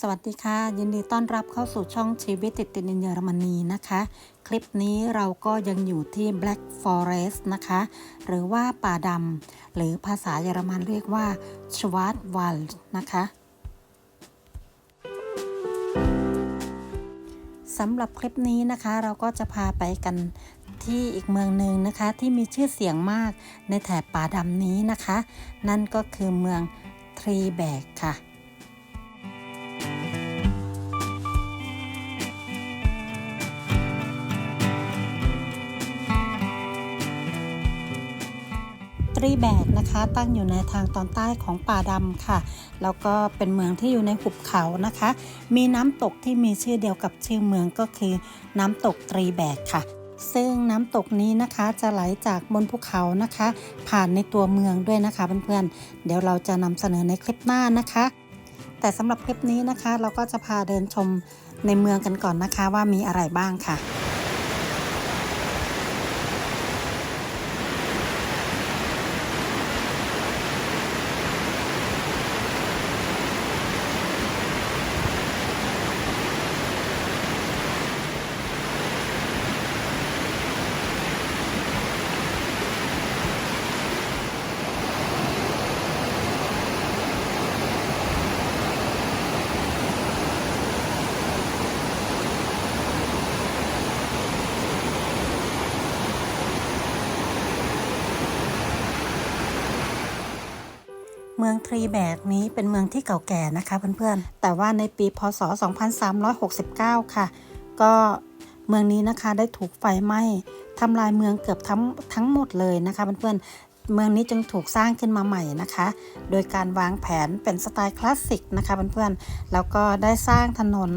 สวัสดีค่ะ ยินดีต้อนรับเข้าสู่ช่องชีวิตติดติดในเยอรมนีนะคะ คลิปนี้เราก็ยังอยู่ที่ Black Forest นะคะ หรือว่าป่าดำหรือภาษาเยอรมันเรียกว่า Schwarzwald นะคะสำหรับคลิปนี้นะคะเราก็จะพาไปกันที่อีกเมืองหนึ่งนะคะที่มีชื่อเสียงมากในแถบป่าดำนี้นะคะ นั่นก็คือเมืองทรีแบกค่ะ ตรีแบกนะคะ ตั้งอยู่ในทางตอนใต้ของป่าดำค่ะ แล้วก็เป็นเมืองที่อยู่ในหุบเขานะคะ มีน้ำตกที่มีชื่อเดียวกับชื่อเมืองก็คือ น้ำตกตรีแบกค่ะซึ่งน้ำตกนี้นะคะจะไหลจากบนภูเขานะคะ ผ่านในตัวเมืองด้วยนะคะเพื่อนๆเดี๋ยวเราจะนำเสนอในคลิปหน้านะคะ แต่สำหรับคลิปนี้นะคะ เราก็จะพาเดินชมในเมืองกันก่อนนะคะว่ามีอะไรบ้างค่ะ มืองทรีแบกนี้เป็นเมืองที่เก่าแก่นะคะเพื่อนๆ แต่ว่าในปีพศ 2369 ค่ะ ก็เมืองนี้นะคะได้ถูกไฟไหม้ทำลายเมืองเกือบทั้งทั้งหมดเลยนะคะเพื่อนๆ เมืองนี้จึงถูกสร้างขึ้นมาใหม่นะคะ โดยการวางแผนเป็นสไตล์คลาสสิกนะคะเพื่อนๆ แล้วก็ได้สร้างถนน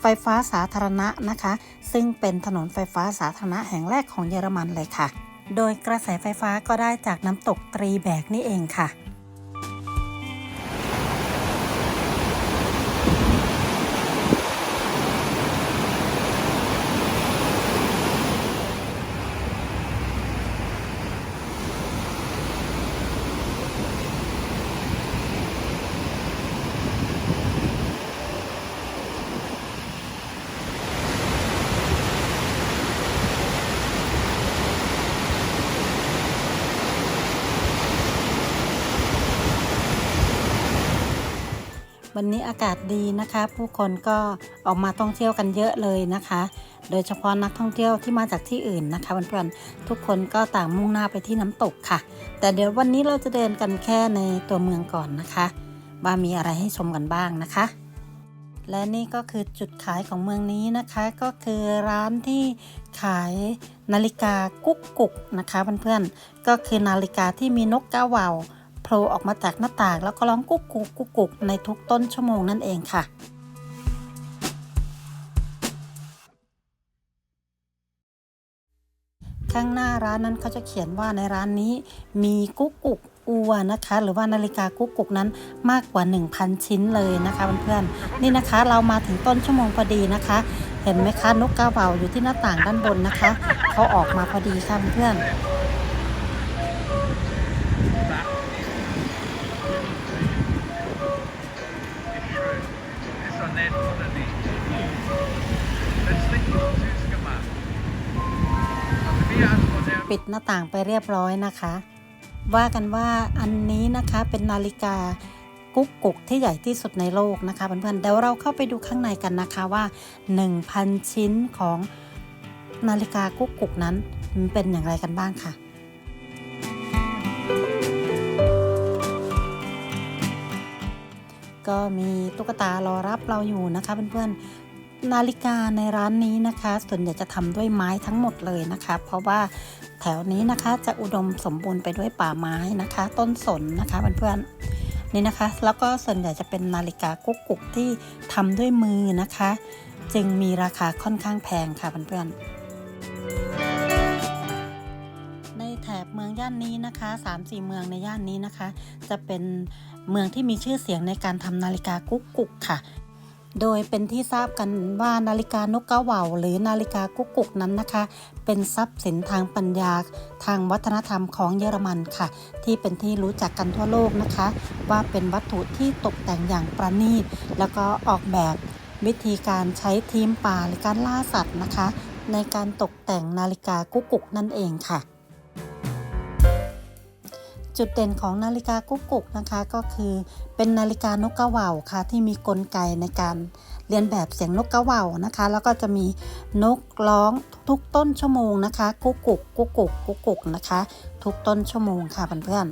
ไฟฟ้าสาธารณะนะคะ ซึ่งเป็นถนนไฟฟ้าสาธารณะแห่งแรกของเยอรมันเลยค่ะ โดยกระแสไฟฟ้าก็ได้จากน้ำตกตรีแบกนี่เองค่ะ วันนี้อากาศดีนะคะ ผู้คนก็ออกมาท่องเที่ยวกันเยอะเลยนะคะ โดยเฉพาะนักท่องเที่ยวที่มาจากที่อื่นนะคะเพื่อนๆทุกคนก็ต่างมุ่งหน้าไปที่น้ำตกค่ะ แต่เดี๋ยววันนี้เราจะเดินกันแค่ในตัวเมืองก่อนนะคะ ว่ามีอะไรให้ชมกันบ้างนะคะ และนี่ก็คือจุดขายของเมืองนี้นะคะก็คือร้านที่ขายนาฬิกากุ๊กกุกนะคะเพื่อนๆก็คือนาฬิกาที่มีนกกาเหว่า ผล่ออกมาจากหน้าต่างแล้วก็ร้องกุ๊กกุ๊กกุ๊กกุ๊กในทุกต้นชั่วโมงนั่นเองค่ะข้างหน้าร้านนั้นเขาจะเขียนว่าในร้านนี้มีกุ๊กกุ๊กอัวนะคะ หรือว่านาฬิกากุ๊กกุ๊กนั้นมากกว่า 1,000 ชิ้นเลยนะคะเพื่อนๆนี่นะคะเรามาถึงต้นชั่วโมงพอดีนะคะ เห็นไหมคะนกกาเหว่าอยู่ที่หน้าต่างด้านบนนะคะเขาออกมาพอดีค่ะเพื่อน ปิดหน้าต่างไปเรียบร้อยนะคะ ว่ากันว่าอันนี้นะคะเป็นนาฬิกากุ๊กกุกที่ใหญ่ที่สุดในโลกนะคะเพื่อนๆเดี๋ยวเราเข้าไปดูข้างในกันนะคะว่า 1,000 ชิ้นของนาฬิกากุ๊กกุกนั้นมันเป็นอย่างไรกันบ้างค่ะ ก็มีตุ๊กตารอรับเราอยู่นะคะเพื่อนๆนาฬิกาในร้านนี้นะคะ ส่วนใหญ่จะทำด้วยไม้ทั้งหมดเลยนะคะ เพราะว่าแถวนี้นะคะจะอุดมสมบูรณ์ไปด้วยป่าไม้นะคะ ต้นสนนะคะเพื่อนๆนี่นะคะ แล้วก็ส่วนใหญ่จะเป็นนาฬิกากุ๊กกุกที่ทำด้วยมือนะคะ จึงมีราคาค่อนข้างแพงค่ะเพื่อนๆในแถบเมืองย่านนี้นะคะ3-4เมืองในย่านนี้นะคะ จะเป็น เมืองที่มีชื่อเสียงในการทำนาฬิกากุ๊กกุ๊กค่ะ โดยเป็นที่ทราบกันว่านาฬิกานกกระเหว่าหรือนาฬิกากุ๊กกุกนั้นนะคะ เป็นทรัพย์สินทางปัญญา ทางวัฒนธรรมของเยอรมันค่ะ ที่เป็นที่รู้จักกันทั่วโลกนะคะ ว่าเป็นวัตถุที่ตกแต่งอย่างประณีต แล้วก็ออกแบบวิธีการใช้ทีมป่าหรือการล่าสัตว์นะคะ ในการตกแต่งนาฬิกากุ๊กกุกนั่นเองค่ะ จุดเด่นของนาฬิกากุ๊กกุกนะคะก็คือเป็นนาฬิกานกกระว่าวค่ะที่มีกลไกในการเรียนแบบเสียงนกกระว่าวนะคะ แล้วก็จะมีนกร้องทุกต้นชั่วโมงนะคะ กุ๊กกุกกุ๊กกุกกุ๊กกุกนะคะ ทุกต้นชั่วโมงค่ะเพื่อน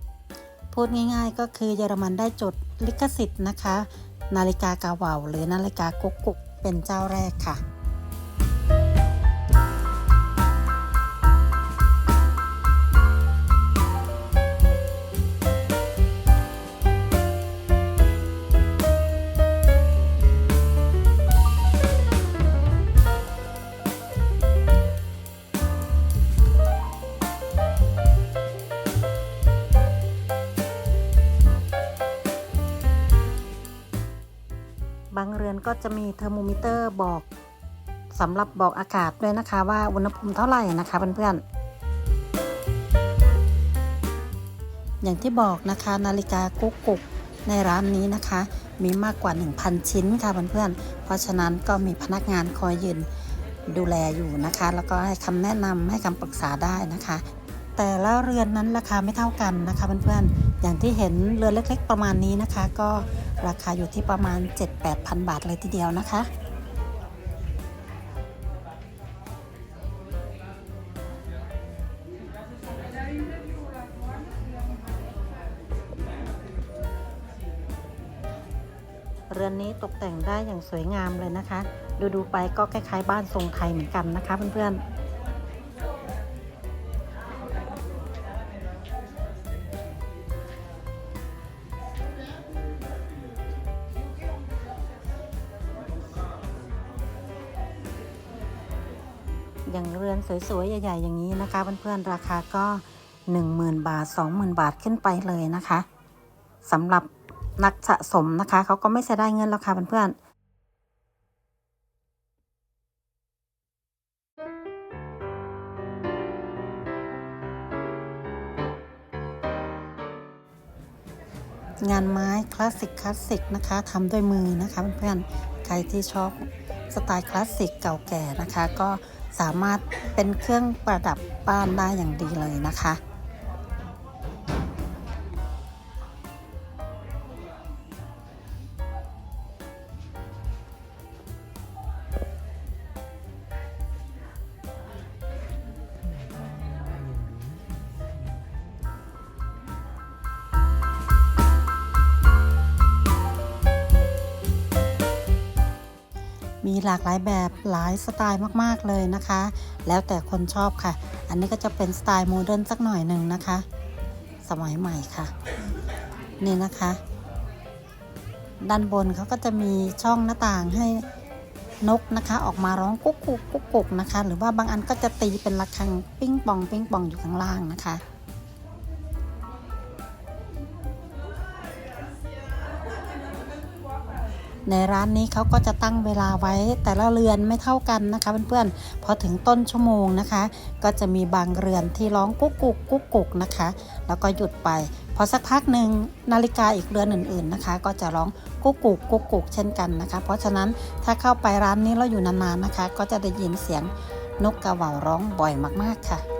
ๆพูดง่ายๆ ก็คือเยอรมันได้จดลิขสิทธิ์นะคะ นาฬิกากระว่าวหรือนาฬิกากุ๊กกุกเป็นเจ้าแรกค่ะ ก็จะมีเทอร์โมมิเตอร์บอกสำหรับบอกอากาศด้วยนะคะ ว่าอุณหภูมิเท่าไหร่นะคะเพื่อนๆ อย่างที่บอกนะคะนาฬิกากุ๊กกุกในร้านนี้นะคะ มีมากกว่า 1,000 ชิ้นค่ะเพื่อนๆ เพราะฉะนั้นก็มีพนักงานคอยยืนดูแลอยู่นะคะ แล้วก็ให้คำแนะนำให้คำปรึกษาได้นะคะ แต่ละเรือนนั้นราคาไม่เท่ากันนะคะเพื่อนๆ อย่างที่เห็นเรือนเล็ก ๆ ประมาณนี้นะคะ ก็ ราคาอยู่ที่ประมาณ 7-8,000บาทเลยทีเดียวนะคะ เรือนนี้ตกแต่งได้อย่างสวยงามเลยนะคะ ดูดูไปก็คล้ายๆบ้านทรงไทยเหมือนกันนะคะเพื่อนๆ สวยๆ ใหญ่ๆ อย่างนี้นะคะเพื่อนๆ ราคาก็ 10,000 บาท 20,000 บาทขึ้นไปเลยนะคะสำหรับนักสะสมนะคะเขาก็ไม่เสียดายเงินแล้วค่ะเพื่อนๆงานไม้คลาสสิกคลาสสิกนะคะทำด้วยมือนะคะเพื่อนๆใครที่ชอบสไตล์คลาสสิกเก่าแก่นะคะ ก็ สามารถเป็นเครื่องประดับบ้านได้อย่างดีเลยนะคะ มีหลากหลายแบบหลายสไตล์มากๆเลยนะคะ แล้วแต่คนชอบค่ะ อันนี้ก็จะเป็นสไตล์โมเดิร์นสักหน่อยหนึ่งนะคะ สมัยใหม่ค่ะ นี่นะคะ ด้านบนเขาก็จะมีช่องหน้าต่างให้นกนะคะ ออกมาร้องกุ๊กกุ๊กกุ๊กกุ๊กนะคะ หรือว่าบางอันก็จะตีเป็นระฆังปิ้งปองปิ้งปองอยู่ข้างล่างนะคะ ในร้านนี้เขาก็จะตั้งเวลาไว้แต่ละเรือนไม่เท่ากันนะคะเพื่อนๆพอถึงต้นชั่วโมงนะคะ ก็จะมีบางเรือนที่ร้องกุ๊กกุ๊กกุ๊กกุ๊กนะคะ แล้วก็หยุดไปพอสักพักหนึ่งนาฬิกาอีกเรือนอื่นๆนะคะ ก็จะร้องกุ๊กกุ๊กกุ๊กกุ๊กเช่นกันนะคะ เพราะฉะนั้นถ้าเข้าไปร้านนี้แล้วอยู่นานๆนะคะ ก็จะได้ยินเสียงนกกระเหว่าร้องบ่อยมากๆค่ะ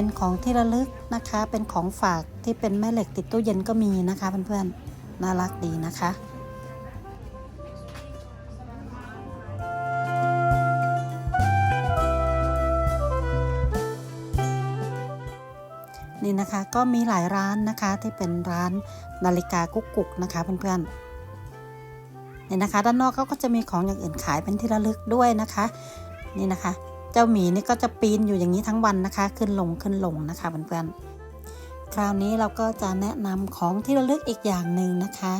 เป็นของที่ระลึกนะคะ เป็นของฝากที่เป็นแม่เหล็กติดตู้เย็นก็มีนะคะ เพื่อนๆ น่ารักดีนะคะนี่นะคะก็มีหลายร้านนะคะที่เป็นร้านนาฬิกากุ๊กกุ๊กนะคะเพื่อนๆนี่นะคะ ด้านนอกเขาก็จะมีของอย่างอื่นขายเป็นที่ระลึกด้วยนะคะ นี่นะคะ เจ้าหมีนี่ก็จะปีนอยู่อย่างนี้ทั้งวันนะคะ ขึ้นลงขึ้นลงนะคะเพื่อนๆคราวนี้เราก็จะแนะนำของที่ระลึกอีกอย่างหนึ่งนะคะ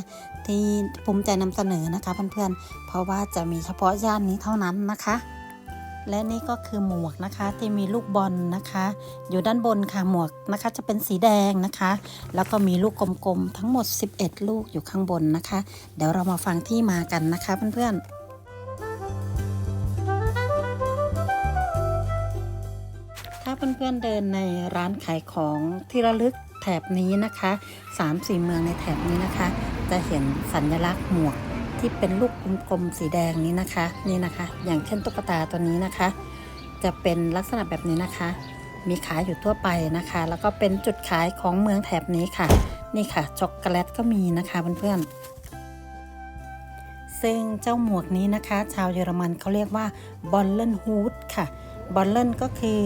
ที่ภูมิใจนำเสนอนะคะเพื่อนๆเพราะว่าจะมีเฉพาะย่านนี้เท่านั้นนะคะและนี่ก็คือหมวกนะคะที่มีลูกบอลนะคะ อยู่ด้านบนค่ะหมวกนะคะจะเป็นสีแดงนะคะ แล้วก็มีลูกกลมๆทั้งหมด 11 ลูกอยู่ข้างบนนะคะ เดี๋ยวเรามาฟังที่มากันนะคะเพื่อนๆ เพื่อนๆเดินในร้านขายของที่ระลึกแถบนี้นะคะ3-4เมืองในแถบนี้นะคะ จะเห็นสัญลักษณ์หมวกที่เป็นลูกกลมๆสีแดงนี้นะคะนี่นะคะ อย่างเช่นตุ๊กตาตัวนี้นะคะ จะเป็นลักษณะแบบนี้นะคะ มีขายอยู่ทั่วไปนะคะ แล้วก็เป็นจุดขายของเมืองแถบนี้ค่ะ นี่ค่ะช็อกโกแลตก็มีนะคะเพื่อนๆซึ่งเจ้าหมวกนี้นะคะ ชาวเยอรมันเขาเรียกว่าบอลเลนฮูดค่ะบอลเลนก็คือ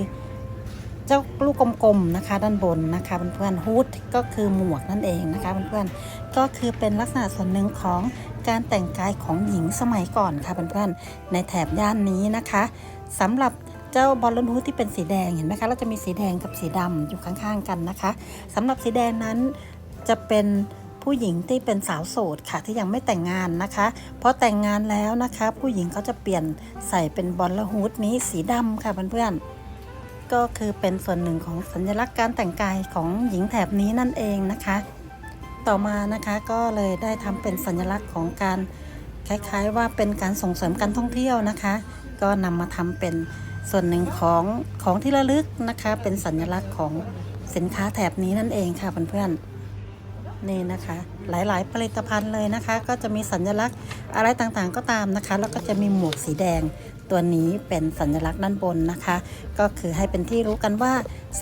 เจ้าลูกกลมๆนะคะด้านบนนะคะเพื่อนๆฮูดก็คือหมวกนั่นเองนะคะเพื่อนๆก็คือเป็นลักษณะส่วนหนึ่งของการแต่งกายของหญิงสมัยก่อนค่ะเพื่อนๆในแถบย่านนี้นะคะสำหรับเจ้าบอลลูนฮูดที่เป็นสีแดงเห็นไหมคะเราจะมีสีแดงกับสีดำอยู่ข้างๆกันนะคะสำหรับสีแดงนั้นจะเป็นผู้หญิงที่เป็นสาวโสดค่ะที่ยังไม่แต่งงานนะคะพอแต่งงานแล้วนะคะ ผู้หญิงเขาจะเปลี่ยนใส่เป็นบอลลูนฮูดนี้สีดำค่ะเพื่อนๆ ก็คือเป็นส่วนหนึ่งของสัญลักษณ์การแต่งกายของหญิงแถบนี้นั่นเองนะคะ ต่อมานะคะก็เลยได้ทำเป็นสัญลักษณ์ของการคล้ายๆ ว่าเป็นการส่งเสริมการท่องเที่ยวนะคะ ก็นำมาทำเป็นส่วนหนึ่งของของที่ระลึกนะคะ เป็นสัญลักษณ์ของสินค้าแถบนี้นั่นเองค่ะเพื่อนๆนี่นะคะ หลายๆ ผลิตภัณฑ์เลยนะคะ ก็จะมีสัญลักษณ์อะไรต่างๆก็ตามนะคะ แล้วก็จะมีหมวกสีแดง ตัวนี้เป็นสัญลักษณ์ด้านบนนะคะ ก็คือให้เป็นที่รู้กันว่า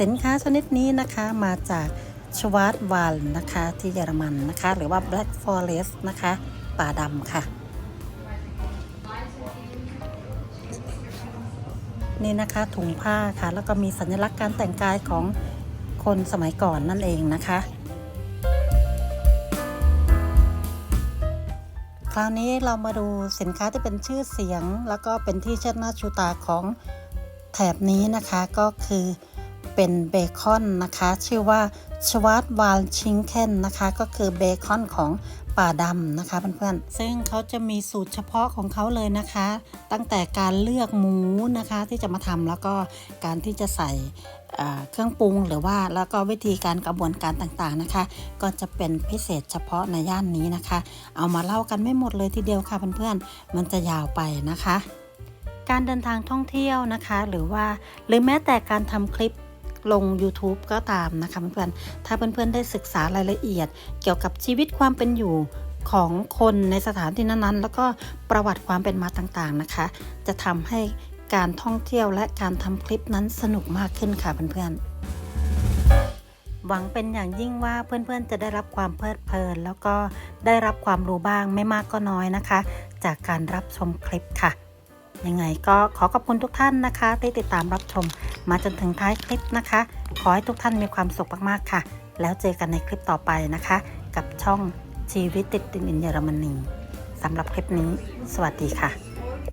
สินค้าชนิดนี้นะคะมาจากชวาร์ดวาลนะคะที่เยอรมันนะคะ หรือว่า Black Forest นะคะ ป่าดำค่ะ นี่นะคะถุงผ้าค่ะ แล้วก็มีสัญลักษณ์การแต่งกายของคนสมัยก่อนนั่นเองนะคะ คราวนี้เรามาดูสินค้าที่เป็นชื่อเสียง แล้วก็เป็นที่เชิดหน้าชูตาของแถบนี้นะคะก็คือเป็นเบคอนนะคะ ชื่อว่าชวาร์ดวาลชิงเคนนะคะ ก็คือเบคอนของ ป่าดำนะคะเพื่อนๆ ซึ่งเขาจะมีสูตรเฉพาะของเขาเลยนะคะ ตั้งแต่การเลือกหมูนะคะที่จะมาทำแล้วก็การที่จะใส่เครื่องปรุงหรือว่าแล้วก็วิธีการกระบวนการต่างๆนะคะ ก็จะเป็นพิเศษเฉพาะในย่านนี้นะคะ เอามาเล่ากันไม่หมดเลยทีเดียวค่ะเพื่อนๆ มันจะยาวไปนะคะ การเดินทางท่องเที่ยวนะคะ หรือว่าหรือแม้แต่การทำคลิป ลง YouTube ก็ตามนะคะเพื่อนๆ ถ้าเพื่อนๆ ได้ศึกษารายละเอียด เกี่ยวกับชีวิตความเป็นอยู่ของคนในสถานที่นั้นๆ แล้วก็ประวัติความเป็นมาต่างๆนะคะ จะทำให้การท่องเที่ยวและการทำคลิปนั้นสนุกมากขึ้นค่ะเพื่อนๆหวังเป็นอย่างยิ่งว่าเพื่อนๆ จะได้รับความเพลิดเพลิน แล้วก็ได้รับความรู้บ้างไม่มากก็น้อยนะคะ จากการรับชมคลิปค่ะ ยังไงก็ขอขอบคุณทุกท่านนะคะที่ติดตามรับชม มาจนถึงท้ายคลิปนะคะ ขอให้ทุกท่านมีความสุขมากๆค่ะ แล้วเจอกันในคลิปต่อไปนะคะ กับช่องชีวิตติดดินอินเยอรมนีสำหรับคลิปนี้ สวัสดีค่ะ